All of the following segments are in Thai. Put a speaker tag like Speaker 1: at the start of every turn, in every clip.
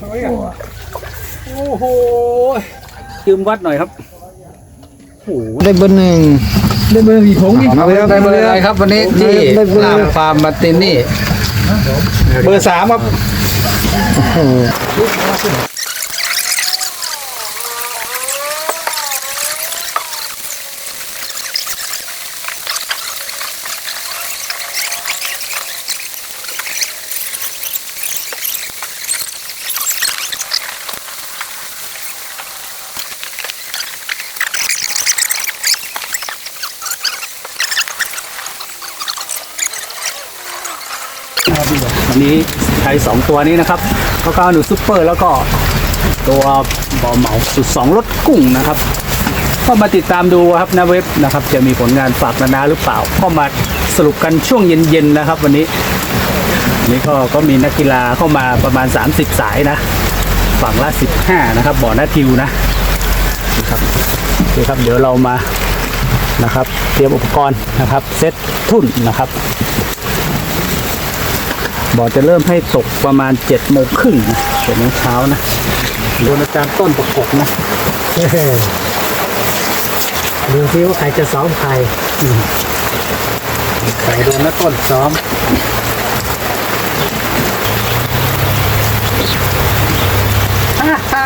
Speaker 1: โอ้โหยืมวัดหน่อยครับโอ้โห
Speaker 2: ได้เบอร์หนึ่งได้เบอร์กี่ถุงนี่
Speaker 3: เอาไปได้เบอร์อะไรครับวันนี้ที่
Speaker 2: ได้เบอร์
Speaker 3: ลามฟาร์มมาร์ตินนี่
Speaker 1: เบอร์สามครับ วันนี้ใช้สองตัวนี้นะครับก็ก้าวหนูซุปเปอร์แล้วก็ตัวบอเหมาสุดสองรถกุ้งนะครับ ก็มาติดตามดูครับหน้าเว็บนะครับ จะมีผลงานฝากนานาหรือเปล่า ก็มาสรุปกันช่วงเย็นๆนะครับ วันนี้วันนี้ก็ก็มีนักกีฬาเข้ามาประมาณ 30 สายนะ ฝั่งละ 15 นะครับ บ่อหน้าทิวนะครับโอเคครับเดี๋ยวเรามานะครับ เตรียมอุปกรณ์นะครับ เซตทุ่นนะครับ บ่อจะเริ่มให้ตกประมาณ7จ็ดโมงครึ่งนะเจ็ดโมงเช้านะโดนอาจารย์ต้นประกบนะ
Speaker 2: ดูซิว่าใครจะซ้อมใคร
Speaker 1: ใส่โดนนะต้นซ้อมฮ่าฮ่า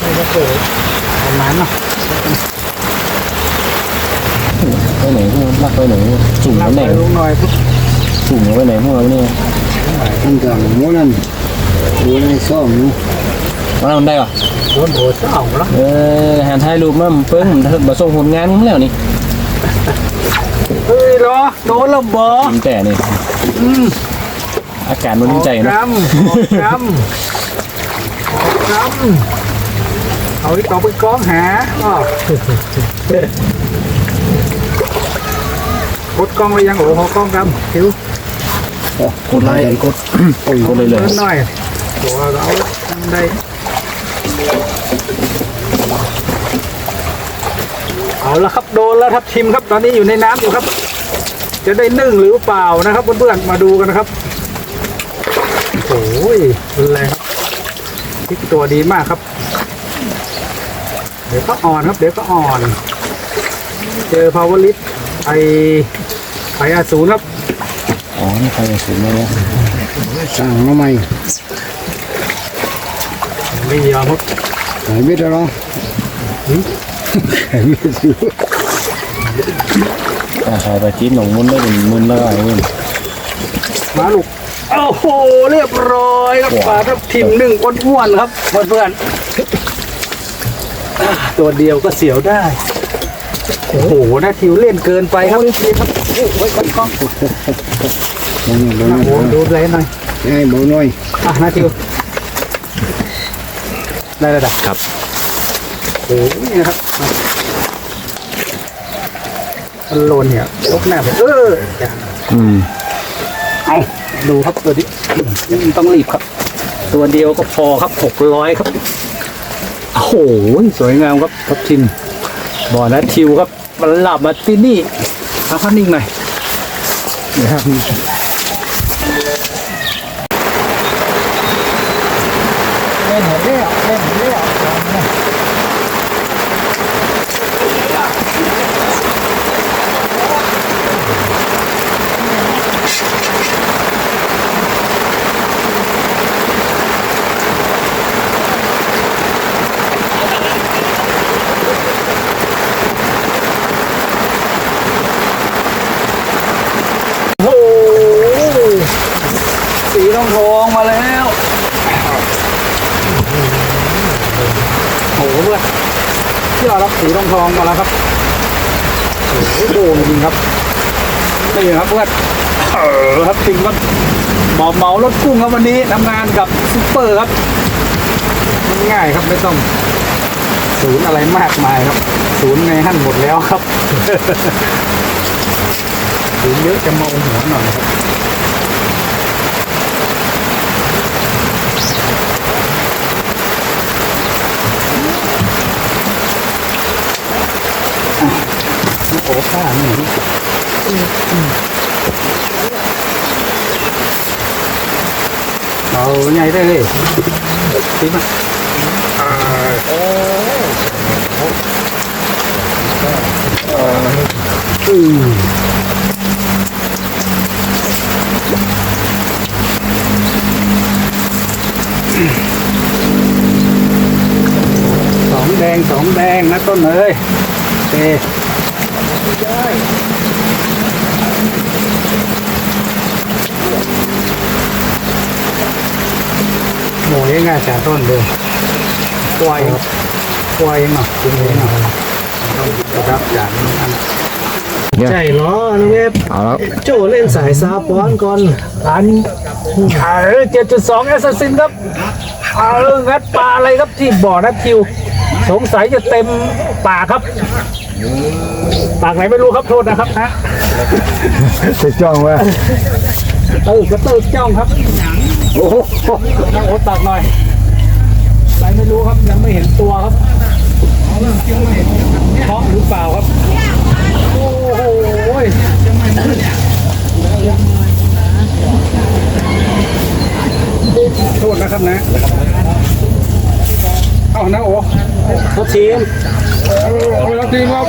Speaker 1: ไม่ได้เปิดประมาณเนาะ
Speaker 2: ไปไหนพวกลักไปไหนจุ่ม
Speaker 1: รับ
Speaker 2: ไปไหน
Speaker 1: ไปลุงหน่อยปุ๊บ
Speaker 2: จุ่มไปไหนพวกเราเนี่ย
Speaker 3: มันก็หมูนั่นดูในซ่อมนู้
Speaker 2: ว่าเราได้ปะ
Speaker 1: โดนโหดเจ้าแล้ว
Speaker 2: เออหาถ่ายรูปมาเปิ้งผมมาส่งผลงานมึงแล้วนี่
Speaker 1: เฮ้ยเหรอโดนระเบิด
Speaker 2: ยิ้มแต่นี่อาการมันดีใจ
Speaker 1: ก
Speaker 2: นะ
Speaker 1: รัมกรัมกรัมเอาที่ต่อไปกองหาอ้าว กดกล้องไปยังโอ้โหกล้องกำคิว
Speaker 2: กดไลค์กดกดเลยเลย
Speaker 1: เดินหน่อยตัวเราทำได้เอาละครับโดนแล้วทับทิมครับ ตอนนี้อยู่ในน้ำอยู่ครับ จะได้นึ่งหรือเปล่านะครับเพื่อนๆมาดูกันนะครับโอ้ยเป็นไรครับพลิกตัวดีมากครับ เดี๋ยวก็อ่อนครับ เดี๋ยวก็อ่อน เจอพาวเวอร์ลิฟไอ ไออาศูนย์ครับ
Speaker 2: อ๋อนี่ใครจะสูงมาเนี่ย
Speaker 3: สั่งมาใหม่
Speaker 1: ไม่ยอมครับ
Speaker 3: หายเบ็ดแล้วเนาะหายเบ็ดสิ
Speaker 2: อ่าใครไปจิ้มหนองมุนได้เป็นมุนแล้วไอ้มุน
Speaker 1: มาลูกโอ้โหเรียบร้อยครับปลาทับทิมหนึ่งอ้วนๆครับเพื่อนๆอ่าตัวเดียวก็เสียวได้โอ้โหนาทิวเล่นเกินไปครับนี่ครับโอ้โหไว้กล้อง
Speaker 3: โอ้โห
Speaker 1: โอ้โหดูเลยหน่อย
Speaker 3: ให้เบาหน่อย
Speaker 1: อะนาทิวได้ระดับ
Speaker 2: ครับ
Speaker 1: โอ้โหนี่นะครับอะมันโลนเนี่ยลกหน้าไปเอออย่า
Speaker 2: อืม
Speaker 1: เอาดูครับตัวนี้อืมต้องรีบครับ ตัวเดียวก็พอครับหกร้อยครับโอ้โหสวยงามครับทับทิมบ่อนะทิวครับ มันหลับมาที่นี่เอาข้านิ่งหน่อยนะครับเล่นหัวเลี้ยวเล่นหัวเลี้ยวโอ้โห สีทองทองมาแล้วโอ้โหเพื่อนที่เรารับสีทองทองมาแล้วครับโอ้โหโด่งจริงครับนี่ครับเพื่อนเออครับจริงครับหมอเหมารถกุ้งครับวันนี้ทำงานกับซุปเปอร์ครับง่ายครับไม่ต้องศูนย์อะไรมากมายครับศูนย์ในหั่นหมดแล้วครับศูนย์เยอะจะมองหัวหน่อยครับ อะโอ้ข้าหนีเอาใหญ่ได้เลย ติ๊มาสองแดงสองแดงนะต้นเลยโอเคหมูยังไงแต่ต้นเดิมควายควายยังหน่อยจริงเลยหน่อยครับจากนั้น
Speaker 3: ใช่เหรอน้องเอฟ
Speaker 2: เอาแล้ว
Speaker 3: โจเล่นสายซาปอนก่อน
Speaker 1: อันเออเจ็ดจุดสองแอสซัสซินครับเอองัดปลาอะไรครับที่บ่อนัดคิว สงสัยจะเต็มปากครับปากไหนไม่รู้ครับโทษนะครับนะ
Speaker 2: จะจ้องว่า
Speaker 1: เออกระตือจ้องครับโอ้โหนั่งอดตักหน่อยอะไรไม่รู้ครับยังไม่เห็นตัวครับท้องหรือเปล่าครับ โอ้โหโทษนะครับนะ เอานะโอ้
Speaker 3: เขาทีม
Speaker 1: เอาแล้วทีครับ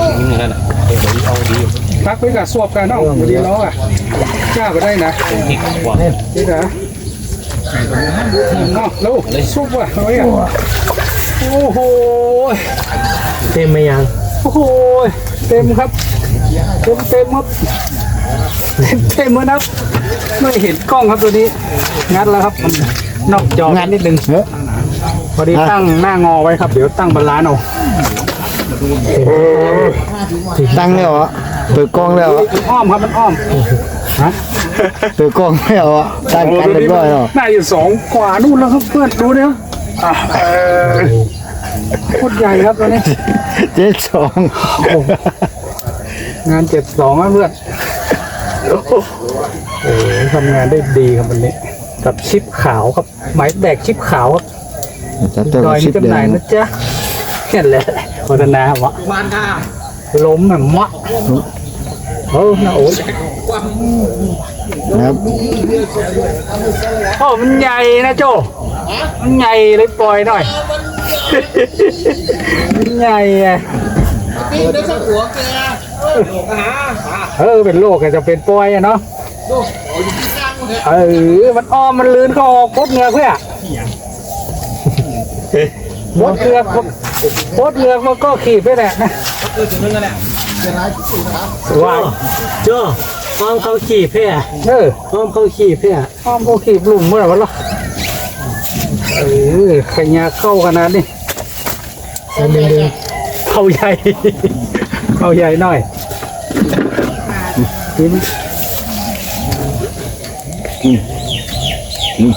Speaker 1: พักไปกับสวบกันเนาะพอดีเนาะอะกล้าไปได้นะนี่นะเนาะแล้วซุปว่ะเฮ้ยอะโอ้โห
Speaker 3: เต็มไหมยัง
Speaker 1: โอ้โหเต็มครับเต็มเต็มครับเต็มเต็มเลยนะครับไม่เห็นกล้องครับตัวนี้ งัดแล้วครับมันนอกจองัดนิดนึง พอดีตั้งหน้างอไว้ครับ เดี๋ยวตั้งบาลานซ์เอา
Speaker 2: ตั้งแล้วเหรอเปิดกล้องแล้วเหรอ
Speaker 1: มันอ้อมครับมันอ้อมฮะ
Speaker 2: เปิดกล้องแล้วเหรอตั้งกันเรียบร้อยแล้ว
Speaker 1: น่าอยู่สองกว่านู่นแล้วครับเพื่อนดูเนี่ยอะเออโคตรใหญ่ครับตัวนี้
Speaker 2: เจ๊สอง
Speaker 1: งานเจ็ดสองครับเพื่อนโอ้โหทำงานได้ดีครับวันนี้กับชิปขาวครับหมายแบกชิปขาวครับ
Speaker 2: จะเติม
Speaker 1: ดอย
Speaker 2: ชิ
Speaker 1: นี่
Speaker 2: ป
Speaker 1: จำห
Speaker 2: แด
Speaker 1: น่าย
Speaker 2: ง
Speaker 1: นะจ๊ะแค่นั้นแหละโฆษณาวะล้มแบบมะเออนะโอ้ย
Speaker 2: นะครับ
Speaker 1: โอ้มันใหญ่นะโจมันใหญ่เลยปล่อยหน่อย มันใหญ่ไงเออเป็นโรคอาจจะเป็นปล่อยอะเนาะเออ มันอ้อมมันลื่นเข้าออกพดเหงือกเพื่อ พดเหงือกพดเหงือกมันก็ขีดไปแหละนะว้าว
Speaker 3: โจอ้อมเขาขี่เพ่
Speaker 1: เออ
Speaker 3: อ้อมเขาขี่เพ่
Speaker 1: อ้อมก็ขีดลุ่มเมื่อไหร่วะล่ะเออขยะเข้าขนาดนี้
Speaker 3: อันหนึ่งเดือน
Speaker 1: เข้าใหญ่เข้าใหญ่หน่อยกิน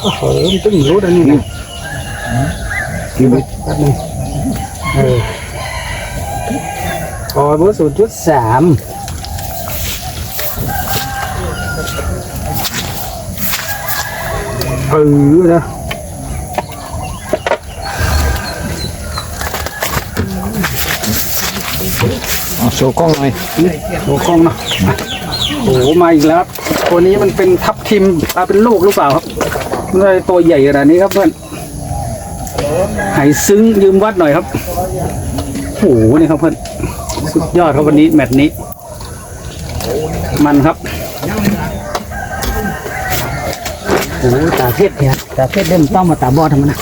Speaker 1: โอ้โหมันตึงรู้อันนี้นะ กินไปแป๊บนึงเออพอเบอร์ศูนย์จุดสามเออนะ
Speaker 2: เอาโชว์กล้องหน่อย
Speaker 1: โอ้กล้องเนาะโอ้โหมาอีกแล้วครับตัวนี้มันเป็นทับทิมปลาเป็นลูกหรือเปล่าครับมันเลยตัวใหญ่ขนาดนี้ครับเพื่อน ไหซึ้งยืมวัดหน่อยครับโอ้โหนี่ครับเพื่อนสุดยอดครับวันนี้แมตช์นี้ มันครับโอ้โหตาเพชรเนี่ยตาเพชรเล่มต้องมาตาบอดทำไมนะ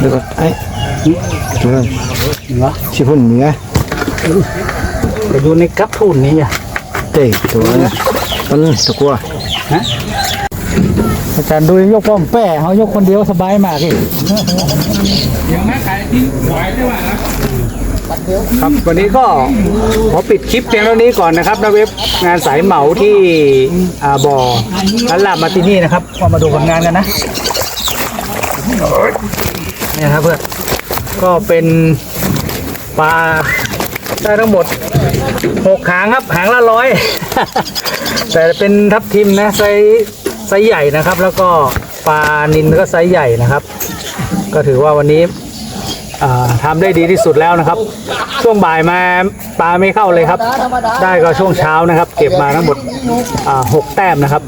Speaker 2: เดี๋ยวก็ไอ้ตัวนั้น
Speaker 1: เหรอ
Speaker 2: ชิพุ่นมีไง
Speaker 1: ไปดูในกัปทุนนี้อะ
Speaker 2: เต้ตัวนั้น มันตะกัว
Speaker 1: ฮะอาจารย์ดูยกป้อมแป้เขายกคนเดียวสบายมากเลยครับวันนี้ก็ขอปิดคลิปเพียงเท่านี้ก่อนนะครับนะเว็บงานสายเหมาที่อ่าบ่อลันลาบมาที่นี่นะครับก็มาดูผลงานกันนะเนี่ยครับเพื่อนก็เป็นปลา ได้ทั้งหมดหกหางครับหางละร้อย แต่เป็นทับทิมนะไซส์ไซส์ใหญ่นะครับ แล้วก็ปลานินก็ไซส์ใหญ่นะครับ ก็ถือว่าวันนี้อ่าทำได้ดีที่สุดแล้วนะครับ ช่วงบ่ายมาปลาไม่เข้าเลยครับ ได้ก็ช่วงเช้านะครับ เก็บมาทั้งหมดอ่าหกแต้มนะครับ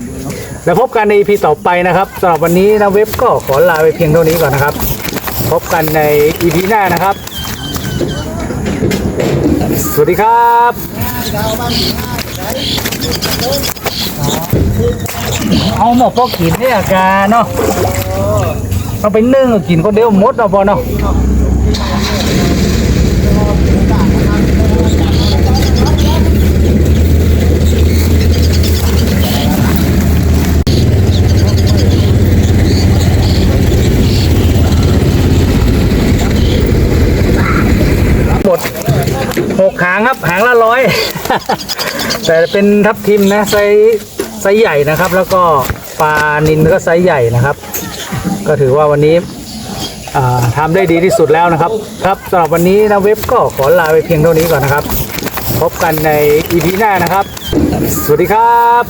Speaker 1: แล้วพบกันใน EP ต่อไปนะครับสำหรับวันนี้นะเว็บก็ขอลาไปเพียงเท่านี้ก่อนนะครับ พบกันใน EP หน้านะครับ สวัสดีครับเอาหมอพอกินเนี่ยกาเนาะเอาไปนึ่งกินคนเดียวมดเอาะพอเนาะหมดหกหางครับ หางละร้อย แต่เป็นทับทิมนะไซส์ไซส์ใหญ่นะครับ แล้วก็ปลานินก็ไซส์ใหญ่นะครับ ก็ถือว่าวันนี้อ่าทำได้ดีที่สุดแล้วนะครับ ครับสำหรับวันนี้นะเว็บก็ขอลาไปเพียงเท่านี้ก่อนนะครับ พบกันใน EP หน้านะครับ สวัสดีครับ